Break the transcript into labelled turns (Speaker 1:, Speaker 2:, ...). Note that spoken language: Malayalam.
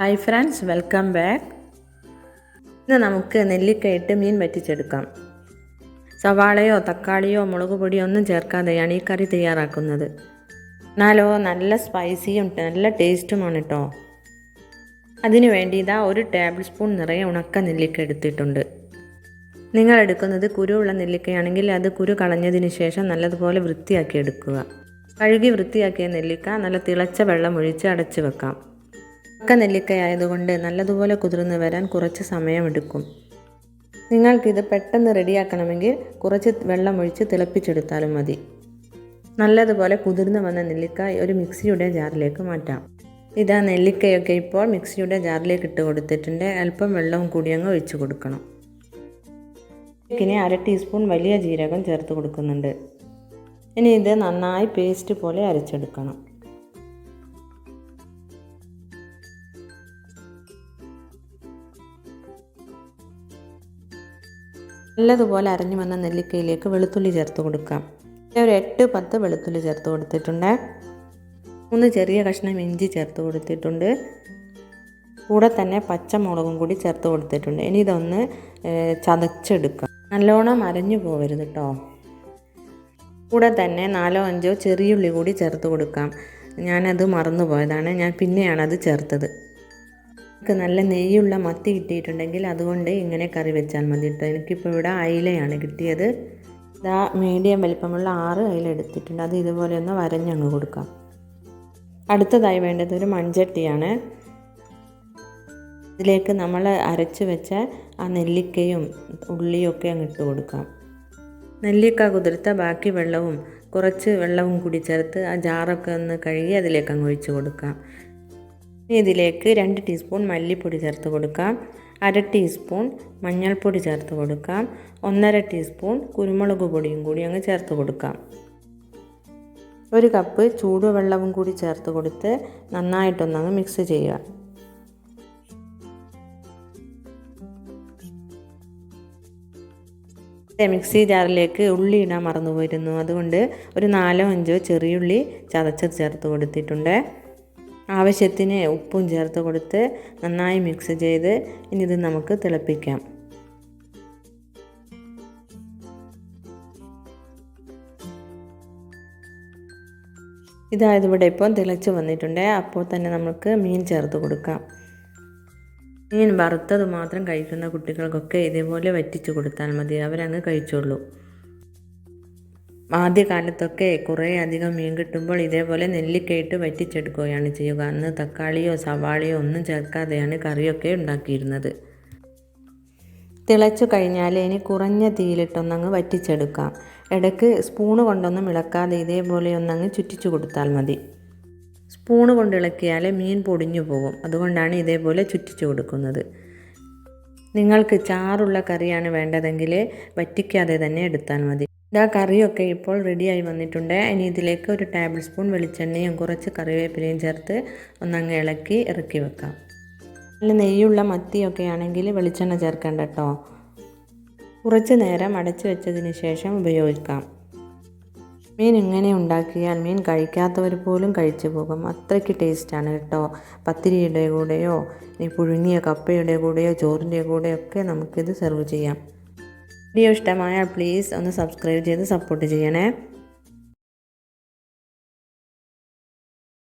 Speaker 1: ഹായ് ഫ്രണ്ട്സ് വെൽക്കം ബാക്ക് ഇന്ന് നമുക്ക് നെല്ലിക്കയിട്ട് മീൻ വറ്റിച്ചെടുക്കാം. സവാളയോ തക്കാളിയോ മുളക് പൊടിയോ ഒന്നും ചേർക്കാതെയാണ് ഈ കറി തയ്യാറാക്കുന്നത്. എന്നാലോ നല്ല സ്പൈസിയും നല്ല ടേസ്റ്റുമാണ് കേട്ടോ അതിനു വേണ്ടി ഇതാ ഒരു ടേബിൾ സ്പൂൺ നിറയെ ഉണക്ക നെല്ലിക്ക എടുത്തിട്ടുണ്ട്. നിങ്ങൾ എടുക്കുന്നത് കുരുവുള്ള നെല്ലിക്കയാണെങ്കിൽ അത് കുരു കളഞ്ഞതിന് ശേഷം നല്ലതുപോലെ വൃത്തിയാക്കി എടുക്കുക. കഴുകി വൃത്തിയാക്കിയ നെല്ലിക്ക നല്ല തിളച്ച വെള്ളം ഒഴിച്ച് അടച്ചു വെക്കാം. ഉണക്ക നെല്ലിക്കയായതുകൊണ്ട് നല്ലതുപോലെ കുതിർന്ന് വരാൻ കുറച്ച് സമയമെടുക്കും. നിങ്ങൾക്കിത് പെട്ടെന്ന് റെഡിയാക്കണമെങ്കിൽ കുറച്ച് വെള്ളം ഒഴിച്ച് തിളപ്പിച്ചെടുത്താലും മതി. നല്ലതുപോലെ കുതിർന്ന് വന്ന നെല്ലിക്ക ഒരു മിക്സിയുടെ ജാറിലേക്ക് മാറ്റാം. ഇതാ നെല്ലിക്കയൊക്കെ ഇപ്പോൾ മിക്സിയുടെ ജാറിലേക്ക് ഇട്ട് കൊടുത്തിട്ടുണ്ട്. അല്പം വെള്ളവും കൂടി അങ്ങ് ഒഴിച്ചു കൊടുക്കണം. ഇതിന് അര ടീസ്പൂൺ വലിയ ജീരകം ചേർത്ത് കൊടുക്കുന്നുണ്ട്. ഇനി ഇത് നന്നായി പേസ്റ്റ് പോലെ അരച്ചെടുക്കണം. നല്ലതുപോലെ അരഞ്ഞു വന്ന നെല്ലിക്കയിലേക്ക് വെളുത്തുള്ളി ചേർത്ത് കൊടുക്കാം. ഒരു എട്ട് പത്ത് വെളുത്തുള്ളി ചേർത്ത് കൊടുത്തിട്ടുണ്ട്. മൂന്ന് ചെറിയ കഷ്ണം ഇഞ്ചി ചേർത്ത് കൊടുത്തിട്ടുണ്ട്. കൂടെ തന്നെ പച്ചമുളകും കൂടി ചേർത്ത് കൊടുത്തിട്ടുണ്ട്. ഇനി ഇതൊന്ന് ചതച്ചെടുക്കാം. നല്ലോണം അരഞ്ഞു പോകരുത് കേട്ടോ കൂടെ തന്നെ നാലോ അഞ്ചോ ചെറിയുള്ളി കൂടി ചേർത്ത് കൊടുക്കാം. ഞാനത് മറന്നു പോയതാണ് ഞാൻ പിന്നെയാണ് അത് ചേർത്തത്. എനിക്ക് നല്ല നെയ്യുള്ള മത്തി കിട്ടിയിട്ടുണ്ടെങ്കിൽ അതുകൊണ്ട് ഇങ്ങനെ കറി വെച്ചാൽ മതി കേട്ടോ. എനിക്കിപ്പോൾ ഇവിടെ അയിലയാണ് കിട്ടിയത്. ഇതാ മീഡിയം വലിപ്പമുള്ള ആറ് അയില എടുത്തിട്ടുണ്ട്. അത് ഇതുപോലെ ഒന്ന് വരഞ്ഞങ്ങ് കൊടുക്കാം. അടുത്തതായി വേണ്ടത് ഒരു മൺചട്ടിയാണ്. ഇതിലേക്ക് നമ്മൾ അരച്ച് വെച്ച ആ നെല്ലിക്കയും ഉള്ളിയും ഒക്കെ അങ്ങ് ഇട്ട് കൊടുക്കാം. നെല്ലിക്ക കുതിർത്ത ബാക്കി വെള്ളവും കുറച്ച് വെള്ളവും കൂടി ചേർത്ത് ആ ജാറൊക്കെ ഒന്ന് കഴുകി അതിലേക്ക് അങ്ങ് ഒഴിച്ച് കൊടുക്കാം. ഇതിലേക്ക് രണ്ട് ടീസ്പൂൺ മല്ലിപ്പൊടി ചേർത്ത് കൊടുക്കാം. അര ടീസ്പൂൺ മഞ്ഞൾപ്പൊടി ചേർത്ത് കൊടുക്കാം. ഒന്നര ടീസ്പൂൺ കുരുമുളക് പൊടിയും കൂടി അങ്ങ് ചേർത്ത് കൊടുക്കാം. ഒരു കപ്പ് ചൂടുവെള്ളവും കൂടി ചേർത്ത് കൊടുത്ത് നന്നായിട്ടൊന്നങ്ങ് മിക്സ് ചെയ്യുക. മിക്സി ജാറിലേക്ക് ഉള്ളി ഇടാൻ മറന്നു പോയിരുന്നു അതുകൊണ്ട് ഒരു നാലോ അഞ്ചോ ചെറിയുള്ളി ചതച്ചത് ചേർത്ത് കൊടുത്തിട്ടുണ്ട്. ആവശ്യത്തിന് ഉപ്പും ചേർത്ത് കൊടുത്ത് നന്നായി മിക്സ് ചെയ്ത് ഇനി ഇത് നമുക്ക് തിളപ്പിക്കാം. ഇതായത് ഇവിടെ ഇപ്പോൾ തിളച്ച് വന്നിട്ടുണ്ട്. അപ്പോൾ തന്നെ നമുക്ക് മീൻ ചേർത്ത് കൊടുക്കാം. മീൻ വറുത്തത് മാത്രം കഴിക്കുന്ന കുട്ടികൾക്കൊക്കെ ഇതേപോലെ വറ്റിച്ച് കൊടുത്താൽ മതി. അവരങ്ങ് കഴിച്ചോളൂ. ആദ്യകാലത്തൊക്കെ കുറേ അധികം മീൻ കിട്ടുമ്പോൾ ഇതേപോലെ നെല്ലിക്കയിട്ട് വറ്റിച്ചെടുക്കുകയാണ് ചെയ്യുക. അന്ന് തക്കാളിയോ സവാളയോ ഒന്നും ചേർക്കാതെയാണ് കറിയൊക്കെ ഉണ്ടാക്കിയിരുന്നത്. തിളച്ചു കഴിഞ്ഞാൽ ഇനി കുറഞ്ഞ തീയിലിട്ടൊന്നങ്ങ് വറ്റിച്ചെടുക്കാം. ഇടയ്ക്ക് സ്പൂണ് കൊണ്ടൊന്നും ഇളക്കാതെ ഇതേപോലെ ഒന്നങ്ങ് ചുറ്റിച്ചു കൊടുത്താൽ മതി. സ്പൂണ് കൊണ്ട് ഇളക്കിയാൽ മീൻ പൊടിഞ്ഞു പോകും. അതുകൊണ്ടാണ് ഇതേപോലെ ചുറ്റിച്ചു കൊടുക്കുന്നത്. നിങ്ങൾക്ക് ചാറുള്ള കറിയാണ് വേണ്ടതെങ്കിൽ വറ്റിക്കാതെ തന്നെ എടുത്താൽ മതി. ഇതാ കറിയൊക്കെ ഇപ്പോൾ റെഡിയായി വന്നിട്ടുണ്ട്. ഇനി ഇതിലേക്ക് ഒരു ടേബിൾ സ്പൂൺ വെളിച്ചെണ്ണയും കുറച്ച് കറിവേപ്പിലയും ചേർത്ത് ഒന്നങ്ങ് ഇളക്കി ഇറക്കി വെക്കാം. നല്ല നെയ്യുള്ള മത്തിയൊക്കെ ആണെങ്കിൽ വെളിച്ചെണ്ണ ചേർക്കേണ്ട കേട്ടോ കുറച്ച് നേരം അടച്ചു വെച്ചതിന് ശേഷം ഉപയോഗിക്കാം. മീൻ ഇങ്ങനെ ഉണ്ടാക്കിയാൽ മീൻ കഴിക്കാത്തവർ പോലും കഴിച്ചു പോകും. അത്രയ്ക്ക് ടേസ്റ്റാണ് കേട്ടോ പത്തിരിയുടെ കൂടെയോ പുഴുങ്ങിയ കപ്പയുടെ കൂടെയോ ചോറിന്റെ കൂടെയോ ഒക്കെ നമുക്കിത് സെർവ് ചെയ്യാം. വീഡിയോ ഇഷ്ടമായാൽ പ്ലീസ് ഒന്ന് സബ്സ്ക്രൈബ് ചെയ്ത് സപ്പോർട്ട് ചെയ്യണേ.